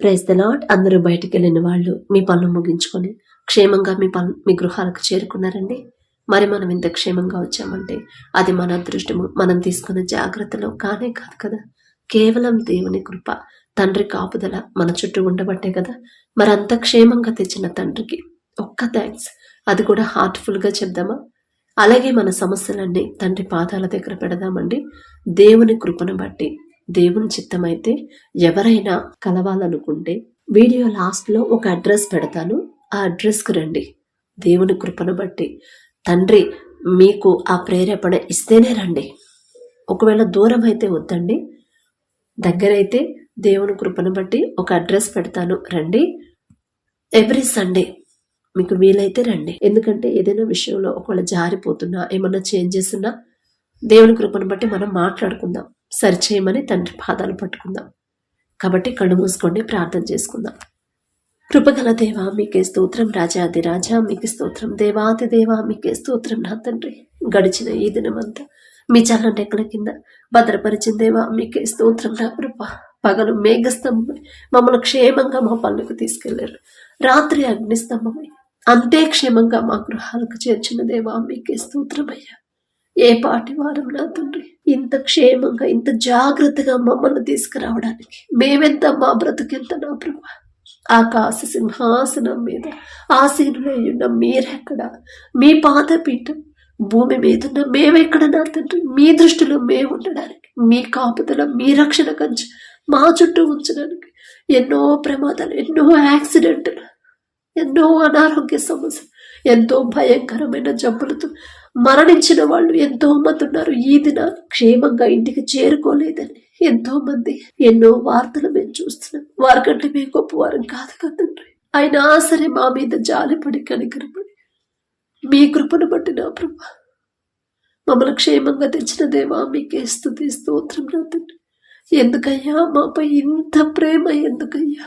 Praise the lot అందరూ బయటికి వెళ్ళిన వాళ్ళు మీ పనులు ముగించుకొని క్షేమంగా మీ పనులు మీ గృహాలకు చేరుకున్నారండి. మరి మనం ఇంత క్షేమంగా వచ్చామంటే అది మన అదృష్టము. మనం తీసుకున్న జాగ్రత్తలో కానే కాదు కదా. కేవలం దేవుని కృప తండ్రి కాపుదల మన చుట్టూ ఉండబట్టే కదా. మరి అంత క్షేమంగా తెచ్చిన తండ్రికి ఒక్క థ్యాంక్స్ అది కూడా హార్ట్ఫుల్గా చెప్దామా? అలాగే మన సమస్యలన్నీ తండ్రి పాదాల దగ్గర పెడదామండి. దేవుని కృపను బట్టి దేవుని చిత్తమైతే ఎవరైనా కలవాలనుకుంటే వీడియో లాస్ట్లో ఒక అడ్రస్ పెడతాను. ఆ అడ్రస్కి రండి. దేవుని కృపను బట్టి. తండ్రి మీకు ఆ ప్రేరేపణ ఇస్తేనే రండి. ఒకవేళ దూరం అయితే వద్దండి. దగ్గరైతే దేవుని కృపను బట్టి ఒక అడ్రస్ పెడతాను. రండి. ఎవ్రీ సండే మీకు వీలైతే రండి. ఎందుకంటే ఏదైనా విషయంలో ఒకవేళ జారిపోతున్నా ఏమన్నా చేంజెస్ ఉన్నా దేవుని కృపను బట్టి మనం మాట్లాడుకుందాం. సరిచేయమని తండ్రి పాదాలు పట్టుకుందాం. కాబట్టి కళ్ళు మూసుకోండి ప్రార్థన చేసుకుందాం. కృపగల దేవా మీకే స్తోత్రం రాజాది రాజా మీకు స్తోత్రం దేవాది దేవా మీకే స్తోత్రం నా తండ్రి. గడిచిన ఈ దినమంతా మీ చల్ల రెక్కల కింద భద్రపరిచిన దేవా మీకే స్తోత్రం నా కృప. పగలు మేఘస్తంభమై మమ్మల్ని క్షేమంగా మా పనులకు తీసుకెళ్ళారు. రాత్రి అగ్నిస్తంభమై అంతే క్షేమంగా మా గృహాలకు చేర్చిన దేవా మీకే స్తోత్రమయ్యా ఏ పాటి వారం నా తండ్రి ఇంత క్షేమంగా ఇంత జాగ్రత్తగా మమ్మల్ని తీసుకురావడానికి మేమెంత మా బ్రతుకెంత నా ప్రభు. ఆకాశ సింహాసనం మీద ఆసీనులై మీరెక్కడ? మీ పాదపీఠం భూమి మీద ఉన్న మేమెక్కడ నా తండ్రి? మీ దృష్టిలో మేము ఉండడానికి మీ కాపుదల మీ రక్షణ కంచి మా చుట్టూ ఉంచడానికి ఎన్నో ప్రమాదాలు ఎన్నో యాక్సిడెంట్లు ఎన్నో అనారోగ్య సమస్యలు ఎంతో భయంకరమైన జబ్బులతో మరణించిన వాళ్ళు ఎంతో మంది ఉన్నారు. ఈ దిన క్షేమంగా ఇంటికి చేరుకోలేదని ఎంతో మంది ఎన్నో వార్తలు మేము చూస్తున్నాం. వారికంటే మేము గొప్పవారం కాదు కదండ్రి అయినా సరే మా మీద జాలిపడి కనికరపడి మీ కృపను బట్టి నా ప్రభ మమ్మల్ని క్షేమంగా తెచ్చిన దేవా మీకే స్థుతి స్తోత్రం నా తండ్రి. ఎందుకయ్యా మాపై ఇంత ప్రేమ ఎందుకయ్యా?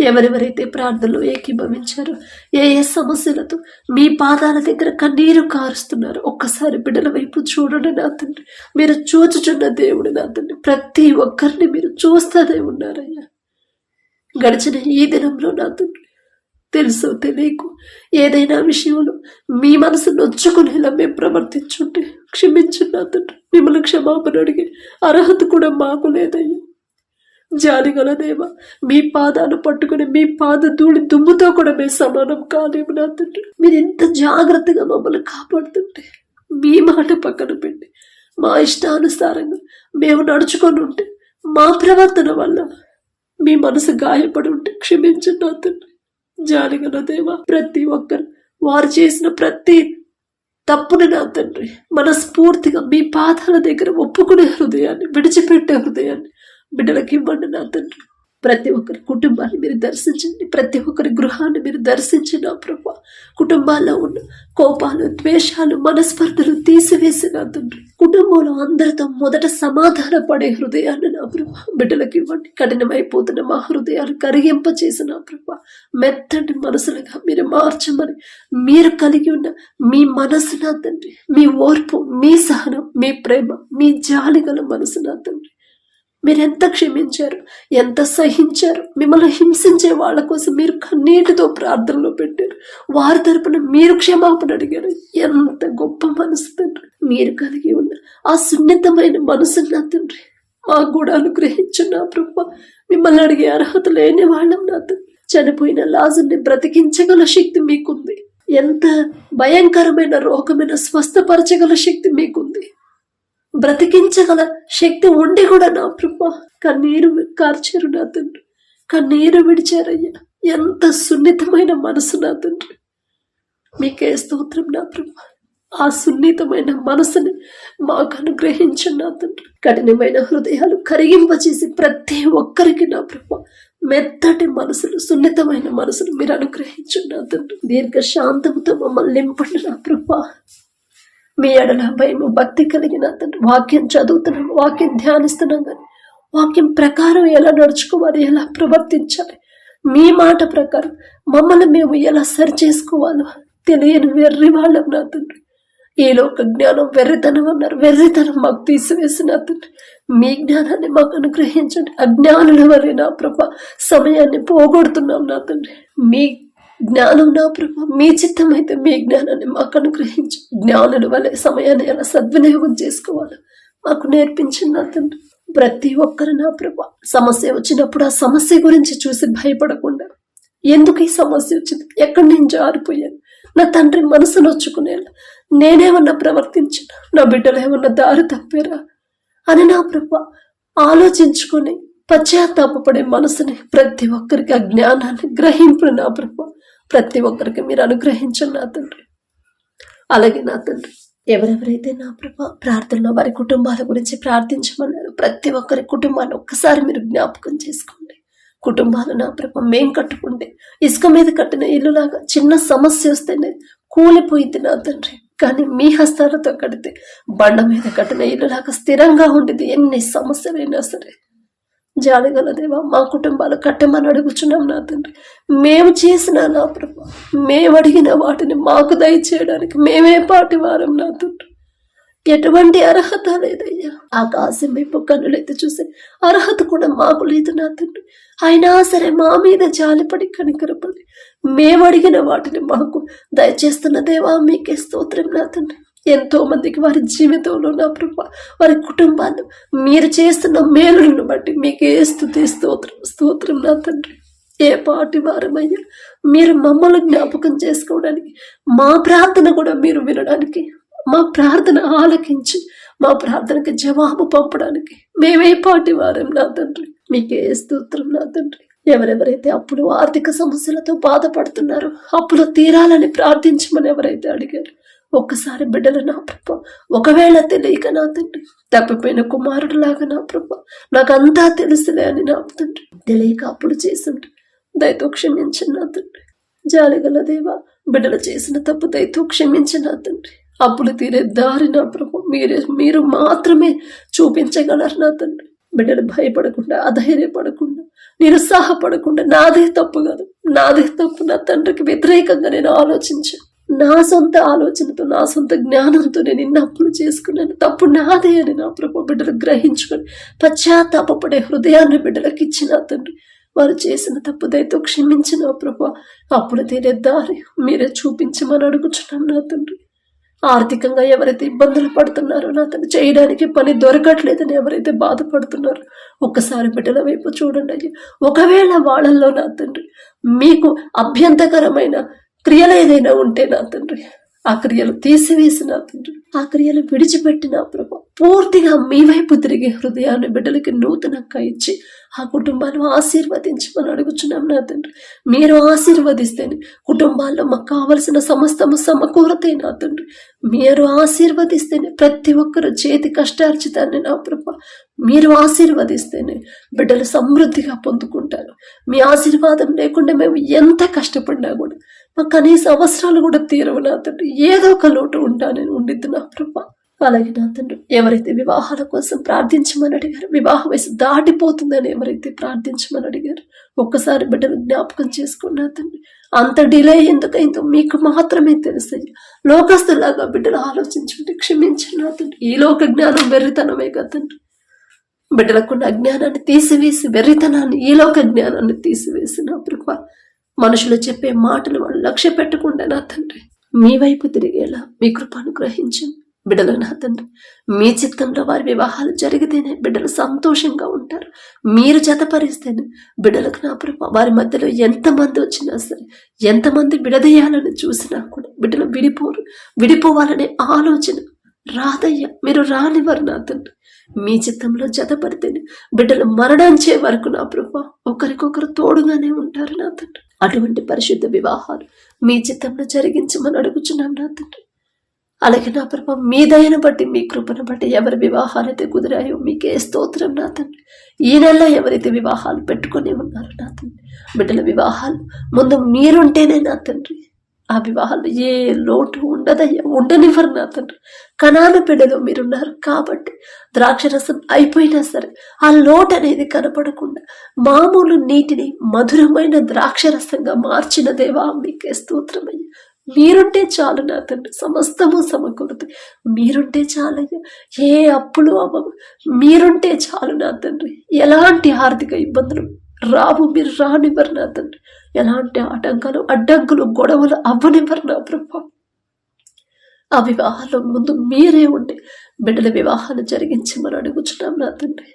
ఎవరెవరైతే ప్రార్థనలో ఏకీభవించారో ఏ ఏ సమస్యలతో మీ పాదాల దగ్గర కన్నీరు కారుస్తున్నారు ఒక్కసారి బిడ్డల వైపు చూడండి నా తండ్రి. మీరు చూచుచున్న దేవుడు నా తండ్రి. ప్రతి ఒక్కరిని మీరు చూస్తూనే ఉన్నారయ్యా. గడిచిన ఈ దినంలో నా తండ్రి తెలుసు తెలియకు ఏదైనా విషయంలో మీ మనసు నొచ్చుకునేలా మేము ప్రవర్తించుంటే క్షమించున్నా తండ్రి. మిమ్మల్ని క్షమాపణ అడిగే అర్హత కూడా మాకు లేదయ్యా. జాలిగల దేవ మీ పాదాలు పట్టుకుని మీ పాద ధూళి దుమ్ముతో కూడా మేము సమానం కాలేము నా తండ్రి. మీరు ఎంత జాగ్రత్తగా మమ్మల్ని కాపాడుతుంటే మీ మాట పక్కన పెట్టి మా ఇష్టానుసారంగా మేము నడుచుకొని ఉంటే మా ప్రవర్తన వల్ల మీ మనసు గాయపడి ఉంటే క్షమించండి నా తండ్రి. జాలిగల దేవ ప్రతి ఒక్కరు వారు చేసిన ప్రతి తప్పుని నా తండ్రి మనస్ఫూర్తిగా మీ పాదాల దగ్గర ఒప్పుకునే హృదయాన్ని విడిచిపెట్టే హృదయాన్ని బిడ్డలకి ఇవ్వండి నా తండ్రి. ప్రతి ఒక్కరి కుటుంబాన్ని మీరు దర్శించండి. ప్రతి ఒక్కరి గృహాన్ని మీరు దర్శించిన ప్రభు. కుటుంబాల్లో ఉన్న కోపాలు ద్వేషాలు మనస్పర్ధలు తీసివేసిన తండ్రి. కుటుంబంలో అందరితో మొదట సమాధాన పడే హృదయాన్ని నా ప్రభు బిడ్డలకి ఇవ్వండి. కఠినమైపోతున్న మా హృదయాలు కరిగింప చేసిన ప్రభు మెత్తటి మనసులుగా మీరు మార్చమని మీరు కలిగి ఉన్న మీ మనసు నా తండ్రి. మీ ఓర్పు మీ సహనం మీ ప్రేమ మీ జాలిగల మనసు నా తండ్రి. మీరు ఎంత క్షమించారు? ఎంత సహించారు? మిమ్మల్ని హింసించే వాళ్ళ కోసం మీరు కన్నీటితో ప్రార్థనలో పెట్టారు. వారి తరపున మీరు క్షమాపణ అడిగారు. ఎంత గొప్ప మనసు తండ్రి. మీరు కలిగి ఉన్న ఆ సున్నితమైన మనసు నా తండ్రి. మాకు కూడా అనుగ్రహించు నా ప్రభు. మిమ్మల్ని అడిగే అర్హత లేని వాళ్ళం నా తండ్రి. చనిపోయిన లాజుని బ్రతికించగల శక్తి మీకుంది. ఎంత భయంకరమైన రోగమైన స్వస్థపరచగల శక్తి మీకుంది. బ్రతికించగల శక్తి ఉండి కూడా నా ప్రభ కన్నీరు కార్చారు నా తండ్రి. కన్నీరు విడిచారయ్యా. ఎంత సున్నితమైన మనసు నా తండ్రి. మీకే స్తోత్రం నా ప్రభ. ఆ సున్నితమైన మనసుని మాకు అనుగ్రహించండి నా తండ్రి. కఠినమైన హృదయాలు కరిగింపచేసి ప్రతి ఒక్కరికి నా ప్రభ మెత్తటి మనసులు సున్నితమైన మనసులు మీరు అనుగ్రహించండి నా తండ్రి. దీర్ఘ శాంతముతో మమ్మల్ని నింపండి నా ప్రభా. మీ ఎడల భయము భక్తి కలిగిన తండ్రి వాక్యం చదువుతున్నాం వాక్యం ధ్యానిస్తున్నాం కానీ వాక్యం ప్రకారం ఎలా నడుచుకోవాలి ఎలా ప్రవర్తించాలి? మీ మాట ప్రకారం మమ్మల్ని మేము ఎలా సరి చేసుకోవాలో తెలియని వెర్రి వాళ్ళం నా తండ్రి. ఈ లోక జ్ఞానం వెర్రితనం అన్నారు. వెర్రితనం మాకు తీసివేసిన తండ్రి. మీ జ్ఞానాన్ని మాకు అనుగ్రహించండి. అజ్ఞానుల వల్ల నా ప్రభ సమయాన్ని పోగొడుతున్నాం నా తండ్రి. మీ జ్ఞానం నా ప్రభ మీ చిత్తం అయితే మీ జ్ఞానాన్ని మాకు అనుగ్రహించు. జ్ఞానుల వల్ల సమయాన్ని ఎలా సద్వినియోగం చేసుకోవాలో మాకు నేర్పించిన నా తండ్రి. ప్రతి ఒక్కరు నా ప్రభ సమస్య వచ్చినప్పుడు ఆ సమస్య గురించి చూసి భయపడకుండా ఎందుకు ఈ సమస్య వచ్చింది? ఎక్కడి నేను జారిపోయాను నా తండ్రి మనసు నొచ్చుకునేలా నేనేమన్నా ప్రవర్తించిన నా బిడ్డలు ఏమన్నా దారి తప్పారా అని నా ప్రభ ఆలోచించుకొని పశ్చాత్తాపడే మనసుని ప్రతి ఒక్కరికి ఆ జ్ఞానాన్ని గ్రహింపు నా ప్రభ. ప్రతి ఒక్కరికి మీరు అనుగ్రహించండి నా తండ్రి. అలాగే నా తండ్రి ఎవరెవరైతే నా ప్రభా ప్రార్థనలో వారి కుటుంబాల గురించి ప్రార్థించమన్నారు ప్రతి ఒక్కరి కుటుంబాన్ని ఒక్కసారి మీరు జ్ఞాపకం చేసుకోండి. కుటుంబాలు నా ప్రభ మేం కట్టుకుంటే ఇసుక మీద కట్టిన ఇల్లులాగా చిన్న సమస్య వస్తేనే కూలిపోయింది నా తండ్రి. కానీ మీ హస్తాలతో కడితే బండ మీద కట్టిన ఇల్లులాగా స్థిరంగా ఉండేది. ఎన్ని సమస్యలైనా సరే జాలిగల దేవా మా కుటుంబాలు కట్టమని అడుగుచున్నాం నా తండ్రి. మేము చేసిన నా ప్రభు మేము అడిగిన వాటిని మాకు దయచేయడానికి మేమే పాటి వారం నా తండ్రి. ఎటువంటి అర్హత లేదయ్యా. ఆకాశం వైపు కన్నులైతే చూసే అర్హత కూడా మాకు లేదు నా తండ్రి. అయినా సరే మా మీద జాలిపడి కనికరపడి మేము అడిగిన వాటిని మాకు దయచేస్తున్న దేవా మీకే స్తోత్రం నా తండ్రి. ఎంతో మందికి వారి జీవితంలో నా ప్రభ వారి కుటుంబాన్ని మీరు చేస్తున్న మేలులను బట్టి మీకే స్థుతి స్తోత్రం స్తోత్రం నా తండ్రి. ఏ పాటి వారమయ్యా మీరు మమ్మల్ని జ్ఞాపకం చేసుకోవడానికి మా ప్రార్థన కూడా మీరు వినడానికి మా ప్రార్థన ఆలకించి మా ప్రార్థనకి జవాబు పంపడానికి మేమే పాటి వారం నా తండ్రి. మీకే స్తోత్రం నా తండ్రి. ఎవరెవరైతే అప్పులు ఆర్థిక సమస్యలతో బాధపడుతున్నారో అప్పులు తీరాలని ప్రార్థించమని ఎవరైతే అడిగారు ఒక్కసారి బిడ్డలు నా ప్రభ ఒకవేళ తెలియక నా తండ్రి తప్పిపోయిన కుమారుడులాగా నా ప్రభ నాకంతా తెలుసులే అని నా తండ్రి తెలియక అప్పుడు చేసిండ్రు. దయతో క్షమించిన నా తండ్రి. జాలిగల దేవా బిడ్డలు చేసిన తప్పు దయతో క్షమించిన నా తండ్రి. అప్పులు తీరే దారి నా ప్రభు మీరే మీరు మాత్రమే చూపించగలరు నా తండ్రి. బిడ్డలు భయపడకుండా అధైర్యపడకుండా నిరుత్సాహపడకుండా నాదే తప్పు కాదు. నాదే తప్పు నా తండ్రికి వ్యతిరేకంగా నేను ఆలోచించాను. నా సొంత ఆలోచనతో నా సొంత జ్ఞానంతో నేను ఇన్ని అప్పులు చేసుకున్నాను. తప్పు నాదే అని నా ప్రభు బిడ్డలు గ్రహించుకొని పశ్చాత్తాపడే హృదయాన్ని బిడ్డలకు ఇచ్చిన తండ్రి. వారు చేసిన తప్పు దయతో క్షమించిన ప్రభు. అప్పుడు తీరే దారి మీరే చూపించమని అడుగుచున్నాం నా తండ్రి. ఆర్థికంగా ఎవరైతే ఇబ్బందులు పడుతున్నారో నా తను చేయడానికి పని దొరకట్లేదని ఎవరైతే బాధపడుతున్నారో ఒక్కసారి బిడ్డల వైపు చూడండి అయ్యా. ఒకవేళ వాళ్ళల్లో నా తండ్రి మీకు అభ్యంతకరమైన క్రియలు ఏదైనా ఉంటే నా తండ్రి ఆ క్రియలు తీసివేసి నా తండ్రి ఆ క్రియలు విడిచిపెట్టి నా ప్రభు. పూర్తిగా మీ వైపు తిరిగే హృదయాన్ని బిడ్డలకి నూతనంగా ఇచ్చి ఆ కుటుంబాన్ని ఆశీర్వదించమని అడుగుచున్నాం నా తండ్రి. మీరు ఆశీర్వదిస్తేనే కుటుంబాల్లో మాకు కావలసిన సమస్తము సమకూరతే నా తండ్రి. మీరు ఆశీర్వదిస్తేనే ప్రతి ఒక్కరు చేతి కష్టార్జితాన్ని నా ప్రభ. మీరు ఆశీర్వదిస్తేనే బిడ్డలు సమృద్ధిగా పొందుకుంటారు. మీ ఆశీర్వాదం లేకుండా మేము ఎంత కష్టపడినా కూడా కనీస అవసరాలు కూడా తీరవు నా తండ్రి. ఏదో ఒక లోటు ఉంటానని ఉండిద్ది నా ప్రభ. అలాగే నా తండ్రి ఎవరైతే వివాహాల కోసం ప్రార్థించమని అడిగారు వివాహ వయసు దాటిపోతుందని ఎవరైతే ప్రార్థించమని అడిగారు ఒక్కసారి బిడ్డలు జ్ఞాపకం చేసుకోండి నా తండ్రి. అంత డిలే ఎందుకైందో మీకు మాత్రమే తెలుసు లోకస్తులాగా బిడ్డలు ఆలోచించుకుంటే క్షమించండి నా తండ్రి. ఈ లోక జ్ఞానం వెర్రితనమే కదా తండ్రి. బిడ్డలకున్న అజ్ఞానాన్ని తీసివేసి వెర్రితనాన్ని ఈ లోక జ్ఞానాన్ని తీసివేసి నా ప్రభ. మనుషులు చెప్పే మాటలు వాళ్ళు లక్ష్య పెట్టకుండా నా తండ్రి మీ వైపు తిరిగేలా మీ కృపను గ్రహించండి బిడ్డలు నా తండ్రి మీ చిత్తంలో వారి వివాహాలు జరిగితేనే బిడ్డలు సంతోషంగా ఉంటారు. మీరు జతపరిస్తేనే బిడ్డలకు నా ప్రభ వారి మధ్యలో ఎంతమంది వచ్చినా సరే ఎంతమంది విడదీయాలని చూసినా కూడా బిడ్డలు విడిపోరు. విడిపోవాలనే ఆలోచన రాదయ్యా మీరు రానివ్వరు నా తండ్రి. మీ చిత్తంలో జతపడితేనే బిడ్డలు మరణించే వరకు నా ప్రభ ఒకరికొకరు తోడుగానే ఉంటారు నా తండ్రి. అటువంటి పరిశుద్ధ వివాహాలు మీ చిత్తంలో జరిగించమని అడుగుచున్నాం నా తండ్రి. అలాగే నా ప్రభ మీ దయను బట్టి మీ కృపను బట్టి ఎవరి వివాహాలైతే కుదిరాయో మీకే స్తోత్రం నా తండ్రి. ఈ నెలలో ఎవరైతే వివాహాలు పెట్టుకుని ఉన్నారు నా తండ్రి. బిడ్డల వివాహాలు ముందు మీరుంటేనే నా తండ్రి. ఆ వివాహాలు ఏ లోటు ఉండదయ్యా. ఉండనివ్వరు నా తండ్రి. కణాల బిడ్డలో మీరున్నారు కాబట్టి ద్రాక్షరసం అయిపోయినా సరే ఆ లోటు అనేది కనపడకుండా మామూలు నీటిని మధురమైన ద్రాక్షరసంగా మార్చిన దేవా మీకే స్తోత్రమయ్యా. మీరుంటే చాలు నా తండ్రి. సమస్తము సమకూరుతాయి. మీరుంటే చాలయ్యా. ఏ అప్పులు అవ్వవు. మీరుంటే చాలు నా తండ్రి. ఎలాంటి ఆర్థిక ఇబ్బందులు రావు. మీరు రానివ్వరు నా తండ్రి. ఎలాంటి ఆటంకాలు అడ్డంకులు గొడవలు అవ్వనివ్వరు నా ప్రభా. ఆ వివాహంలో ముందు మీరే ఉండి బిడ్డల వివాహాలు జరిగించమని అడుగుచున్నాం నా తండ్రి.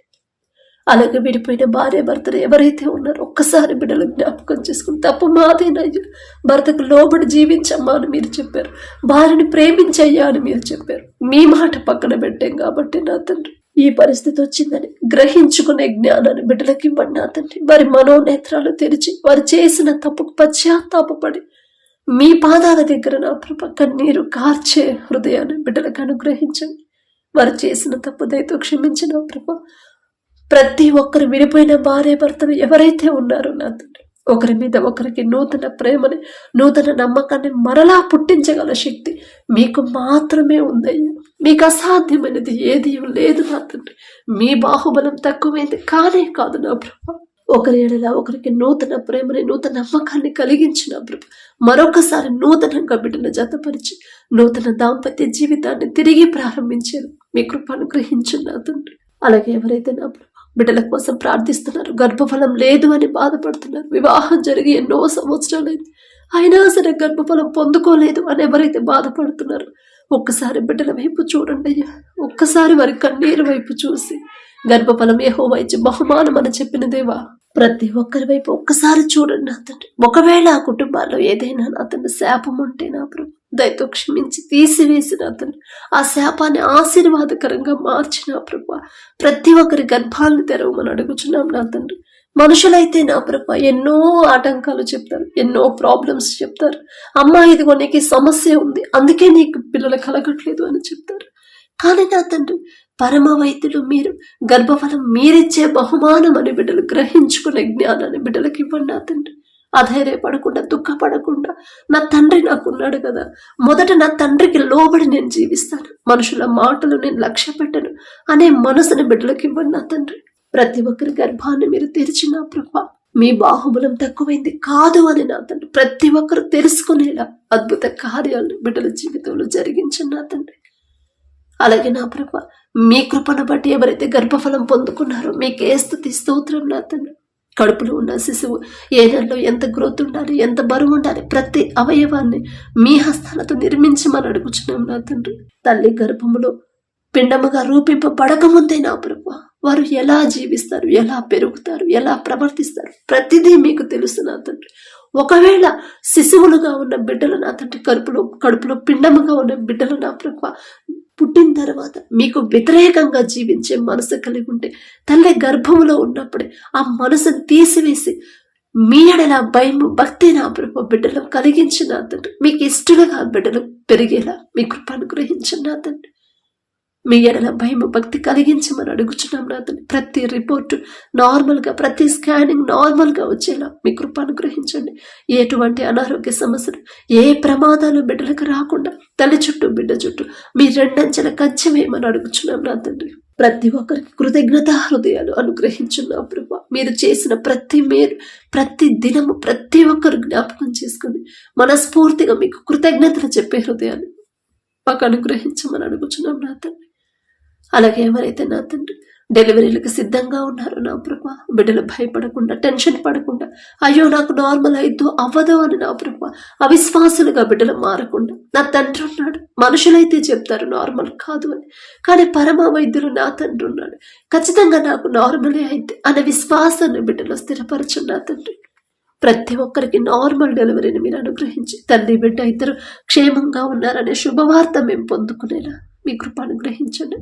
అలాగే విడిపోయిన భార్య భర్తలు ఎవరైతే ఉన్నారో ఒక్కసారి బిడ్డలు జ్ఞాపకం చేసుకుని తప్పు మాదేనయ్యా. భర్తకు లోబడి జీవించమ్మా అని మీరు చెప్పారు. భార్యని ప్రేమించయ్యా అని మీరు చెప్పారు. మీ మాట పక్కన పెట్టాం కాబట్టి నా తండ్రి. ఈ పరిస్థితి వచ్చిందని గ్రహించుకునే జ్ఞానాన్ని బిడ్డలకి ఇవ్వండి తండ్రి. వారి మనోనేత్రాలు తెరిచి వారు చేసిన తప్పుకు పశ్చాత్తాపడి మీ పాదాల దగ్గర నా ప్రభ కన్నీరు కార్చే హృదయాన్ని బిడ్డలకు అనుగ్రహించండి. వారు చేసిన తప్పు దయతో క్షమించిన ప్రభ. ప్రతి ఒక్కరు విడిపోయిన భార్య భర్తలు ఎవరైతే ఉన్నారో నా తండ్రి ఒకరి మీద ఒకరికి నూతన ప్రేమని నూతన నమ్మకాన్ని మరలా పుట్టించగల శక్తి మీకు మాత్రమే ఉందయ్యా. మీకు అసాధ్యమైనది ఏది లేదు నా తండ్రి. మీ బాహుబలం తక్కువైంది కానే కాదు నా ప్రభా. ఒకరి ఏడలా ఒకరికి నూతన ప్రేమని నూతన నమ్మకాన్ని కలిగించిన ప్రభు. మరొకసారి నూతనంగా బిడ్డను జతపరిచి నూతన దాంపత్య జీవితాన్ని తిరిగి ప్రారంభించారు మీ కృపను గ్రహించిన నా తండ్రి. అలాగే ఎవరైతే నా ప్రభు బిడ్డల కోసం ప్రార్థిస్తున్నారు. గర్భఫలం లేదు అని బాధపడుతున్నారు. వివాహం జరిగి ఎన్నో సంవత్సరాలైంది. అయినా సరే గర్భఫలం పొందుకోలేదు అని ఎవరైతే బాధపడుతున్నారు ఒక్కసారి బిడ్డల వైపు చూడండి అయ్యా. ఒక్కసారి వారి కన్నీరు వైపు చూసి గర్భఫలం ఏహో వైద్య బహుమానం అని చెప్పిన దేవా ప్రతి ఒక్కరి వైపు ఒక్కసారి చూడండి అతను ఒకవేళ ఆ కుటుంబాల్లో ఏదైనా నా శాపం ఉంటే నా ప్రభు దయతో క్షమించి తీసివేసిన అతను. ఆ శాపాన్ని ఆశీర్వాదకరంగా మార్చిన ప్రభు. ప్రతి ఒక్కరి గర్భాలను తెరవమని అడుగుచున్నాం నా తండ్రి. మనుషులైతే నా ప్రభ ఎన్నో ఆటంకాలు చెప్తారు ఎన్నో ప్రాబ్లమ్స్ చెప్తారు. అమ్మ ఇదిగో నీకు సమస్య ఉంది అందుకే నీకు పిల్లలు కలగట్లేదు అని చెప్తారు. కానీ నా తండ్రి పరమ వైద్యులు మీరు గర్భఫలం మీరిచ్చే బహుమానం అని బిడ్డలు గ్రహించుకునే జ్ఞానాన్ని బిడ్డలకు ఇవ్వండి నా తండ్రి. అధైర్యపడకుండా దుఃఖపడకుండా నా తండ్రి నాకున్నాడు కదా. మొదట నా తండ్రికి లోబడి నేను జీవిస్తాను. మనుషుల మాటలు నేను లక్ష్య పెట్టను. అనే మనసుని బిడ్డలకి ఇవ్వండి నా తండ్రి. ప్రతి ఒక్కరి గర్భాన్ని మీరు తెరిచిన ప్రభా మీ బాహుబలం తక్కువైంది కాదు అని నా తండ్రి. ప్రతి ఒక్కరు తెలుసుకునేలా అద్భుత కార్యాలను బిడ్డల జీవితంలో జరిగించండి నా తండ్రి. అలాగే నా ప్రభ మీ కృపను బట్టి ఎవరైతే గర్భఫలం పొందుకున్నారో మీకే స్థుతి స్తోత్రం నా తండ్రి. కడుపులో ఉన్న శిశువు ఏ నెలలో ఎంత గ్రోత్ ఉండాలి ఎంత బరువు ఉండాలి ప్రతి అవయవాన్ని మీ హస్తాలతో నిర్మించమని అడుగుచున్నాం నా తండ్రి. తల్లి గర్భములో పిండముగా రూపింపబడకముందే నా ప్రభు వారు ఎలా జీవిస్తారు ఎలా పెరుగుతారు ఎలా ప్రవర్తిస్తారు ప్రతిదీ మీకు తెలుసు నా తండ్రి. ఒకవేళ శిశువులుగా ఉన్న బిడ్డలు నా తండ్రి కడుపులో కడుపులో పిండముగా ఉన్న బిడ్డలు నా ప్రభు పుట్టిన తర్వాత మీకు వ్యతిరేకంగా జీవించే మనసు కలిగి ఉంటే తల్లి గర్భములో ఉన్నప్పుడే ఆ మనసును తీసివేసి మీ నా భయం భక్తి నా ప్రభు బిడ్డలు కలిగించిన తండ్రి. మీకు ఇష్టలుగా బిడ్డలు పెరిగేలా మీ కృప అనుగ్రహించిన తండ్రి. మీ ఎడల భయం భక్తి కలిగించమని అడుగుచున్నాం నాతని ప్రతి రిపోర్టు నార్మల్గా ప్రతి స్కానింగ్ నార్మల్గా వచ్చేలా మీ కృప అనుగ్రహించండి. ఎటువంటి అనారోగ్య సమస్యలు ఏ ప్రమాదాలు బిడ్డలకు రాకుండా తల్లి చుట్టూ బిడ్డ చుట్టూ మీ రెండంచెల కచ్చమేమని అడుగుచున్నాం నా తండ్రి. ప్రతి ఒక్కరికి కృతజ్ఞత హృదయాలు అనుగ్రహించున్నాం ప్రభు. మీరు చేసిన ప్రతి మేరు ప్రతి దినము ప్రతి ఒక్కరు జ్ఞాపకం చేసుకుని మనస్ఫూర్తిగా మీకు కృతజ్ఞతలు చెప్పే హృదయాన్ని మాకు అనుగ్రహించమని అడుగుచున్నాం నా తండ్రి. అలాగే ఎవరైతే నా తండ్రి డెలివరీలకు సిద్ధంగా ఉన్నారో నా ప్రభా బిడ్డలు భయపడకుండా టెన్షన్ పడకుండా అయ్యో నాకు నార్మల్ అయిద్దు అవ్వదు అని నా ప్రభా అవిశ్వాసులుగా బిడ్డలు మారకుండా నా తండ్రి ఉన్నాడు మనుషులైతే చెప్తారు నార్మల్ కాదు అని కానీ పరమ వైద్యులు నా తండ్రి ఉన్నాడు ఖచ్చితంగా నాకు నార్మలే అయితే అనే విశ్వాసాన్ని బిడ్డలు స్థిరపరచు నా తండ్రి. ప్రతి ఒక్కరికి నార్మల్ డెలివరీని మీరు అనుగ్రహించి తల్లి బిడ్డ ఇద్దరు క్షేమంగా ఉన్నారనే శుభవార్త మేము పొందుకునేలా మీ కృప అనుగ్రహించండి.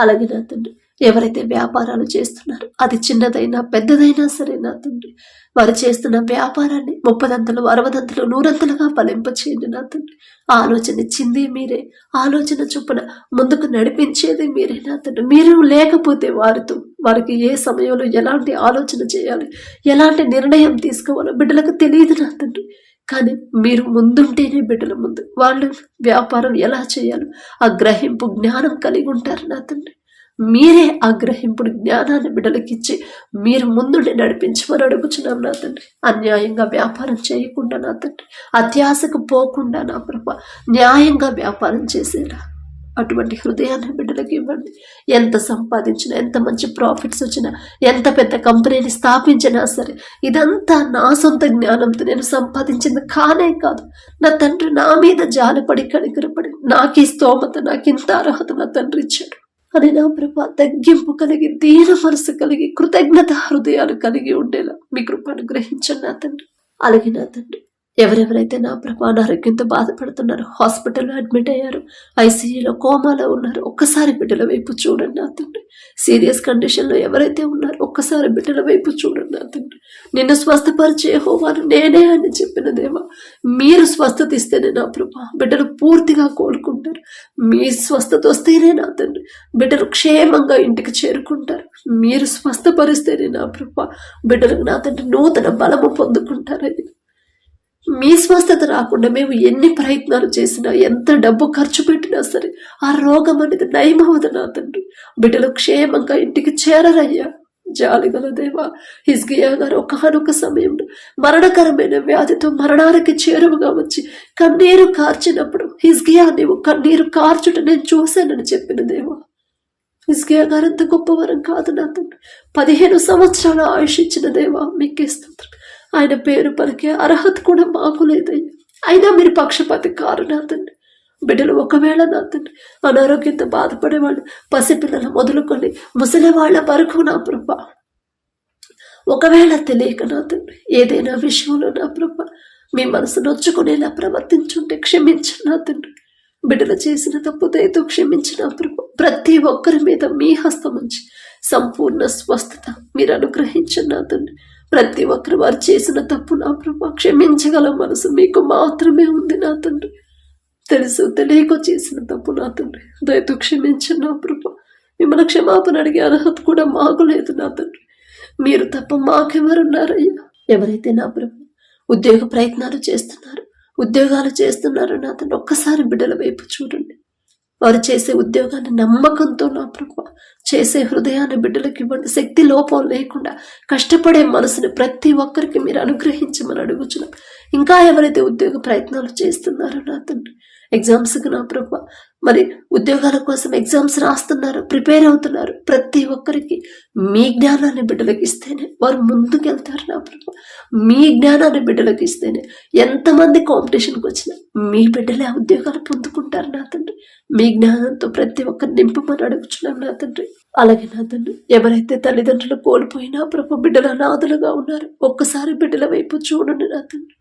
అలాగే నా తండ్రి. ఎవరైతే వ్యాపారాలు చేస్తున్నారో అది చిన్నదైనా పెద్దదైనా సరే నా తండ్రి. వారు చేస్తున్న వ్యాపారాన్ని ముప్పదంతలు అరవదంతలు నూరంతలుగా ఫలింపచేయండి నా తండ్రి. ఆలోచన ఇచ్చింది మీరే. ఆలోచన చొప్పున ముందుకు నడిపించేది మీరే నా తండ్రి. మీరు లేకపోతే వారితో వారికి ఏ సమయంలో ఎలాంటి ఆలోచన చేయాలి ఎలాంటి నిర్ణయం తీసుకోవాలో బిడ్డలకు తెలియదు నా తండ్రి. కానీ మీరు ముందుంటేనే బిడ్డల ముందు. వాళ్ళు వ్యాపారం ఎలా చేయాలో ఆ గ్రహింపు జ్ఞానం కలిగి ఉంటారు నా తండ్రి. మీరే ఆ గ్రహింపుడు జ్ఞానాన్ని బిడ్డలకిచ్చి మీరు ముందుండి నడిపించమని అడుగుచున్నాం నా తండ్రి. అన్యాయంగా వ్యాపారం చేయకుండా నా తండ్రి. అత్యాశకు పోకుండా నా ప్రభ న్యాయంగా వ్యాపారం చేసేలా. అటువంటి హృదయాన్ని బిడ్డలకు ఇవ్వండి. ఎంత సంపాదించినా ఎంత మంచి ప్రాఫిట్స్ వచ్చినా ఎంత పెద్ద కంపెనీని స్థాపించినా సరే ఇదంతా నా సొంత జ్ఞానంతో నేను సంపాదించింది కానే కాదు. నా తండ్రి నా మీద జాలిపడి కనికరపడి నాకు ఈ స్తోమత నాకు ఇంత అర్హత నా తండ్రి ఇచ్చాడు. అని నా ప్రభా తగ్గింపు కలిగి దీన మనసు కలిగి కృతజ్ఞత హృదయాలు కలిగి ఉండేలా మీ కృప అనుగ్రహించండి నా తండ్రి. అలాగే నా తండ్రి. ఎవరెవరైతే నా ప్రభా అనారోగ్యంతో బాధపడుతున్నారు హాస్పిటల్లో అడ్మిట్ అయ్యారు ఐసీయూలో కోమాలో ఉన్నారు ఒక్కసారి బిడ్డల వైపు చూడండి నా తండ్రి. సీరియస్ కండిషన్లో ఎవరైతే ఉన్నారో ఒక్కసారి బిడ్డల వైపు చూడండి నా తండ్రి. నిన్ను స్వస్థపరిచే హోమాను నేనే అని చెప్పిన దేవా మీరు స్వస్థత ఇస్తేనే నా ప్రభా బిడ్డలు పూర్తిగా కోలుకుంటారు. మీ స్వస్థత వస్తేనే నా తండ్రి బిడ్డలు క్షేమంగా ఇంటికి చేరుకుంటారు. మీరు స్వస్థపరిస్తేనే నా ప్రభా బిడ్డలకు నా తండ్రి నూతన బలము పొందుకుంటారని మీ స్వస్థత రాకుండా మేము ఎన్ని ప్రయత్నాలు చేసినా ఎంత డబ్బు ఖర్చు పెట్టినా సరే ఆ రోగం అనేది నయమవదు నా తండ్రి. బిడ్డలు క్షేమంగా ఇంటికి చేరరయ్యా. జాలిగల దేవా హిజ్గియా గారు ఒకనొక సమయంలో మరణకరమైన వ్యాధితో మరణానికి చేరువగా వచ్చి కన్నీరు కార్చినప్పుడు హిజ్గియా నీవు కన్నీరు కార్చుట నేను చూశానని చెప్పిన దేవా. హిజ్గియా గారు అంత గొప్పవరం కాదు నా తండ్రి. పదిహేను సంవత్సరాల ఆయుష్ ఇచ్చిన దేవా మీకే స్తోత్రం. ఆయన పేరు పలికే అర్హత కూడా మాకు లేదయ్యా. అయినా మీరు పక్షపాతి కారు నా తండ్రి బిడ్డలు ఒకవేళ నా తండ్రి అనారోగ్యంతో బాధపడేవాళ్ళు పసిపిల్లల మొదలుకొని ముసలి వాళ్ళ వరకు నా ప్రభా. ఒకవేళ తెలియక నా తండ్రి ఏదైనా విషయంలో నా ప్రభా మీ మనసు నొచ్చుకునేలా ప్రవర్తించుంటే క్షమించు నా తండ్రి బిడ్డలు చేసిన తప్పు దయతో క్షమించిన ప్రభు. ప్రతి ఒక్కరి మీద మీ హస్తం ఉంచి సంపూర్ణ స్వస్థత మీరు అనుగ్రహించిన నా తండ్రి ప్రతి ఒక్కరు వారు చేసిన తప్పు నా ప్రభా క్షమించగల మనసు మీకు మాత్రమే ఉంది నా తండ్రి. తెలుసు తెలియక చేసిన తప్పు నా తండ్రి. దయతో క్షమించు నా ప్రభా. మిమ్మల్ని క్షమాపణ అడిగే అర్హత కూడా మాకు లేదు నా తండ్రి. మీరు తప్ప మాకెవరున్నారయ్యా ఎవరైతే నా ప్రభు ఉద్యోగ ప్రయత్నాలు చేస్తున్నారు ఉద్యోగాలు చేస్తున్నారు నా తండ్రి ఒక్కసారి బిడ్డల వైపు చూడండి. వారు చేసే ఉద్యోగాన్ని నమ్మకంతో నా ప్రభు చేసే హృదయాన్ని బిడ్డలకు ఇవ్వండి. శక్తి లోపం లేకుండా కష్టపడే మనసుని ప్రతి ఒక్కరికి మీరు అనుగ్రహించమని అడుగుచున్నాం. ఇంకా ఎవరైతే ఉద్యోగ ప్రయత్నాలు చేస్తున్నారో నా తండ్రి ఎగ్జామ్స్కి నా ప్రభు మరి ఉద్యోగాల కోసం ఎగ్జామ్స్ రాస్తున్నారు ప్రిపేర్ అవుతున్నారు. ప్రతి ఒక్కరికి మీ జ్ఞానాన్ని బిడ్డలకు ఇస్తేనే వారు ముందుకెళ్తారు నా ప్రభు. మీ జ్ఞానాన్ని బిడ్డలకు ఇస్తేనే ఎంతమంది కాంపిటీషన్కి వచ్చినా మీ బిడ్డలే ఆ ఉద్యోగాలు పొందుకుంటారు నా తండ్రి. మీ జ్ఞానంతో ప్రతి ఒక్కరు నింపమని అడుగుచున్నాం నా తండ్రి. అలాగే నా తండ్రి ఎవరైతే తల్లిదండ్రులు కోల్పోయినా ప్రభు బిడ్డల అనాథలుగా ఉన్నారు ఒక్కసారి బిడ్డల వైపు చూడండి నా తండ్రి.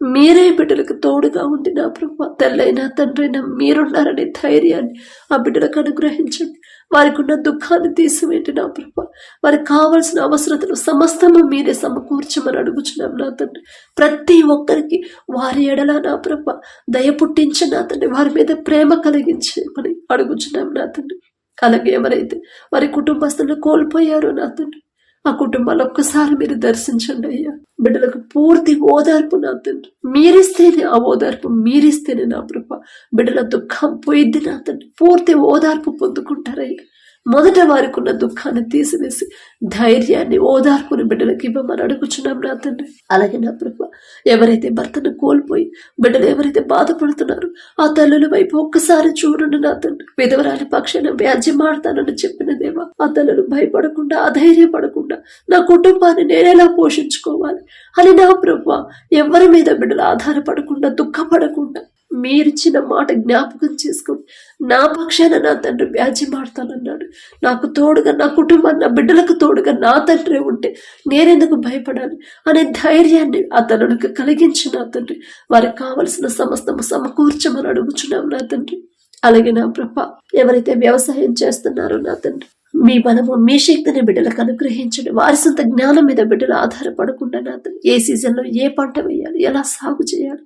మీరే బిడ్డలకు తోడుగా ఉండి నా ప్రభు తెల్లైన తండ్రైన మీరున్నారనే ధైర్యాన్ని ఆ బిడ్డలకు అనుగ్రహించండి. వారికి ఉన్న దుఃఖాన్ని తీసివేయండి నా ప్రభు. వారికి కావలసిన అవసరతను సమస్తము మీరే సమకూర్చమని అడుగుచున్నాం నా తండ్రి. ప్రతి ఒక్కరికి వారి ఎడల నా ప్రభు దయ పుట్టించి నా తండ్రి. వారి మీద ప్రేమ కలిగించమని అడుగుచున్నాం నా తండ్రి. అలాగే ఎవరైతే వారి కుటుంబస్తులను కోల్పోయారో నా తండ్రి. ఆ కుటుంబాలు ఒక్కసారి మీరు దర్శించండి అయ్యా. బిడ్డలకు పూర్తి ఓదార్పు నా తండ్రి. మీరిస్తేనే ఆ ఓదార్పు మీరిస్తేనే నా ప్రభ బిడ్డల దుఃఖం పోయిద్ది నా తండ్రి. పూర్తి ఓదార్పు పొందుకుంటారయ్యా. మొదట వారికి ఉన్న దుఃఖాన్ని తీసివేసి ధైర్యాన్ని ఓదార్పుని బిడ్డలకు ఇవ్వమని అడుగుచున్నాం నా తండ్రి. అలాగే నా ప్రభు ఎవరైతే భర్తను కోల్పోయి బిడ్డలు ఎవరైతే బాధపడుతున్నారో ఆ తల్లుల వైపు ఒక్కసారి చూడండి నా తండ్రి. విధవరాలి పక్షాన వ్యాజ్యమాడతానని చెప్పిన దేవా ఆ తల్లులు భయపడకుండా అధైర్యపడకుండా నా కుటుంబాన్ని నేనెలా పోషించుకోవాలి? అని నా ప్రభు ఎవరి మీద బిడ్డలు ఆధారపడకుండా దుఃఖపడకుండా మీరిచ్చిన మాట జ్ఞాపకం చేసుకోండి నా పక్షాన నా తండ్రి వ్యాజ్యమాడతానన్నాడు. నాకు తోడుగా నా కుటుంబం నా బిడ్డలకు తోడుగా నా తండ్రి ఉంటే నేనెందుకు భయపడాలి? అనే ధైర్యాన్ని అతనుడికి కలిగించిన నా తండ్రి. వారికి కావలసిన సమస్తము సమకూర్చమని అడుగుచున్నాం నా తండ్రి. అలాగే నా ప్రభ ఎవరైతే వ్యవసాయం చేస్తున్నారో నా తండ్రి మీ బలము మీ శక్తిని బిడ్డలకు అనుగ్రహించండి. వారి సొంత జ్ఞానం మీద బిడ్డలు ఆధారపడకుండా నా ఏ సీజన్లో ఏ పంట వేయాలి ఎలా సాగు చేయాలి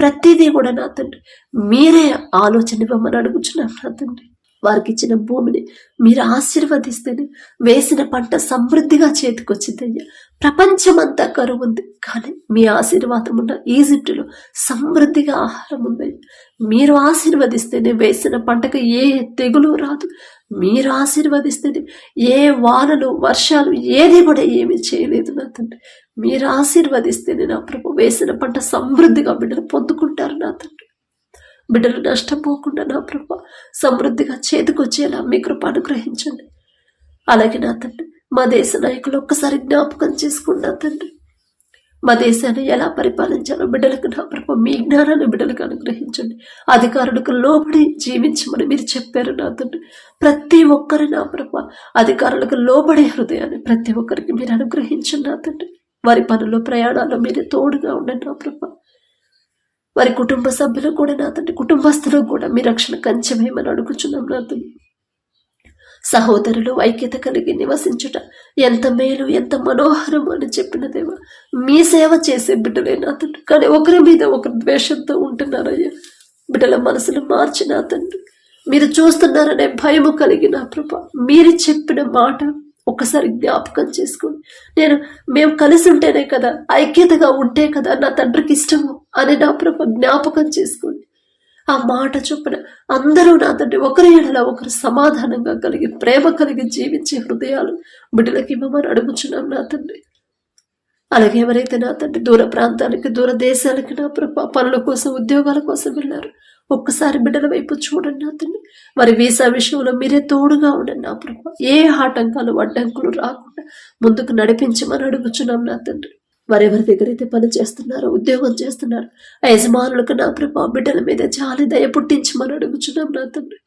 ప్రతిదీ కూడా నా తండ్రి. మీరే ఆలోచన ఇవ్వమని అడుగుచున్నాను నా తండ్రి. వారికి ఇచ్చిన భూమిని మీరు ఆశీర్వదిస్తేనే వేసిన పంట సమృద్ధిగా చేతికొచ్చిందయ్యా. ప్రపంచమంతా కరువు ఉంది. కానీ మీ ఆశీర్వాదం ఉన్న ఈజిప్టులో సమృద్ధిగా ఆహారం ఉందయ్యా. మీరు ఆశీర్వదిస్తేనే వేసిన పంటకు ఏ తెగులు రాదు. మీరు ఆశీర్వదిస్తే ఏ వానలు వర్షాలు ఏది కూడా ఏమి చేయలేదు నా తండ్రి. మీరు ఆశీర్వదిస్తేనే నా ప్రభు వేసిన పంట సమృద్ధిగా బిడ్డలు పొందుకుంటారు నా తండ్రి. బిడ్డలు నష్టపోకుండా నా ప్రభు సమృద్ధిగా చేతికొచ్చేలా మీ కృప అనుగ్రహించండి. అలాగే నా తండ్రి మా దేశ నాయకులు ఒక్కసారి జ్ఞాపకం చేసుకున్నా తండ్రి. మా దేశాన్ని ఎలా పరిపాలించాలో బిడ్డలకు నా ప్రభు మీ జ్ఞానాన్ని బిడ్డలకు అనుగ్రహించండి. అధికారులకు లోబడి జీవించమని మీరు చెప్పారు నా తండ్రి. ప్రతి ఒక్కరి నా ప్రభు అధికారులకు లోబడే హృదయాన్ని ప్రతి ఒక్కరికి మీరు అనుగ్రహించండి నా తండ్రి. వారి పనుల్లో ప్రయాణాల్లో మీరు తోడుగా ఉండండి నా ప్రభు. వారి కుటుంబ సభ్యులు కూడా నా తండ్రి కుటుంబస్తులకు కూడా మీ రక్షణ కంచెమేమని అడుగుచున్నాం నా తండ్రి. సహోదరులు ఐక్యత కలిగి నివసించుట ఎంత మేలు ఎంత మనోహరం అని చెప్పిన దేవ. మీ సేవ చేసే బిడ్డలే అతను తండ్రి. కానీ ఒకరి మీద ఒకరు ద్వేషంతో ఉంటున్నారయ్యా. బిడ్డల మనసులు మార్చి నా తండ్రి. మీరు చూస్తున్నారనే భయము కలిగిన ప్రభ. మీరు చెప్పిన మాట ఒక్కసారి జ్ఞాపకం చేసుకోండి. నేను మేము కలిసి ఉంటేనే కదా ఐక్యతగా ఉంటే కదా నా తండ్రికి ఇష్టము అని నా ప్రభ జ్ఞాపకం చేసుకోండి. ఆ మాట చొప్పున అందరూ నా తండ్రి ఒకరి ఎడల ఒకరు సమాధానంగా కలిగి ప్రేమ కలిగి జీవించే హృదయాలు బిడ్డలకి ఇవ్వమని అడుగుచున్నాం నా తండ్రి. అలాగే ఎవరైతే నా తండ్రి దూర ప్రాంతాలకి దూర దేశాలకి నా ప్రభా పనుల కోసం ఉద్యోగాల కోసం వెళ్ళారు ఒక్కసారి బిడ్డల వైపు చూడండి నా తండ్రి. మరి వీసా విషయంలో మీరే తోడుగా ఉండండి నా ప్రభా. ఏ ఆటంకాలు అడ్డంకులు రాకుండా ముందుకు నడిపించమని అడుగుచున్నాం నా తండ్రి. వారెవరి దగ్గర అయితే పని చేస్తున్నారో ఉద్యోగం చేస్తున్నారు ఆ యజమానులకు నా ప్రభా బిడ్డల మీద జాలి దయ పుట్టించమని అడుగుచున్నాం నా తండ్రి.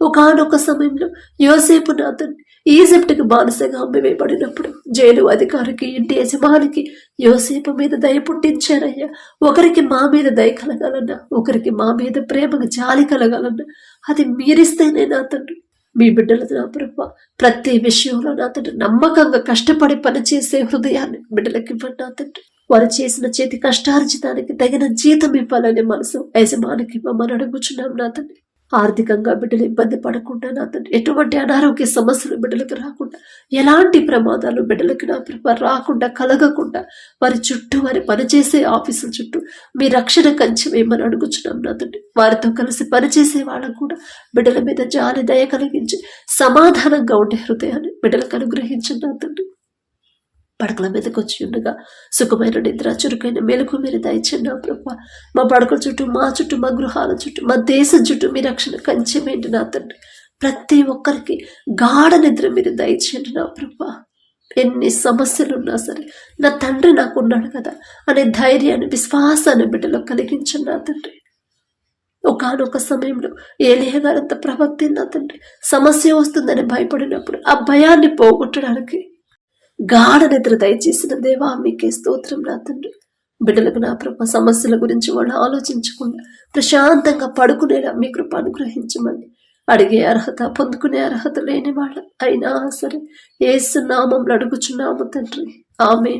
ఒకనొక సమయంలో యోసేపు నా తండ్రి ఈజిప్ట్కి బానిసగా అమ్మివేయబడినప్పుడు జైలు అధికారికి ఇంటి యజమానికి యోసేపు మీద దయ పుట్టించారయ్యా. ఒకరికి మా మీద దయ కలగాలన్నా ఒకరికి మా మీద ప్రేమకు జాలి కలగాలన్నా అది మీరిస్తేనే నా తండ్రి. మీ బిడ్డలతో నా ప్రభ. ప్రతి విషయంలో నా తండ్రి నమ్మకంగా కష్టపడి పనిచేసే హృదయాన్ని బిడ్డలకి ఇవ్వండి నా తండ్రి. వారు చేసిన చేతి కష్టార్జితానికి తగిన జీతం ఇవ్వాలనే మనసు యజమానికి మమ్మల్ని అడుగుచున్నాం నా తండ్రి. ఆర్థికంగా బిడ్డలు ఇబ్బంది పడకుండా నా తండ్రి ఎటువంటి అనారోగ్య సమస్యలు బిడ్డలకు రాకుండా ఎలాంటి ప్రమాదాలు బిడ్డలకి నా ప్రభ రాకుండా కలగకుండా వారి చుట్టూ వారి పనిచేసే ఆఫీసుల చుట్టూ మీ రక్షణ కంచె ఏమని అడుగుచున్నాం నా తండ్రి. వారితో కలిసి పనిచేసే వాళ్ళకు కూడా బిడ్డల మీద జాలి దయ కలిగించి సమాధానంగా ఉండే హృదయాన్ని బిడ్డలకు అనుగ్రహించిన నా తండ్రి. పడకల మీదకి వచ్చి ఉండగా సుఖమైన నిద్ర చురుకైన మెలకు మీరు దయచండి నా మా పడకల చుట్టూ మా చుట్టూ మా గృహాల చుట్టూ మా దేశం చుట్టూ మీ రక్షణ కంచెమేంటి నా తండ్రి? ప్రతి ఒక్కరికి గాఢ నిద్ర మీరు దయచేయండి నా ప్రభు ఎన్ని సమస్యలు ఉన్నా సరే నా తండ్రి నాకు ఉన్నాడు కదా అనే ధైర్యాన్ని విశ్వాసాన్ని బిడ్డలో కలిగించండి నా తండ్రి. ఒకనొక సమయంలో ఏలియ గారంత ప్రవక్తి నా తండ్రి? సమస్య వస్తుందని భయపడినప్పుడు ఆ భయాన్ని పోగొట్టడానికి గాఢ నిద్ర దయచేసిన దేవా మీకే స్తోత్రం నా తండ్రి. బిడ్డలకు నా ప్రభ సమస్యల గురించి వాళ్ళు ఆలోచించకుండా ప్రశాంతంగా పడుకునేలా మీ కృప అనుగ్రహించమని అడిగే అర్హత పొందుకునే అర్హత లేని వాళ్ళ అయినా సరే ఏసు నామంలో అడుగుచున్నాము తండ్రి. ఆమె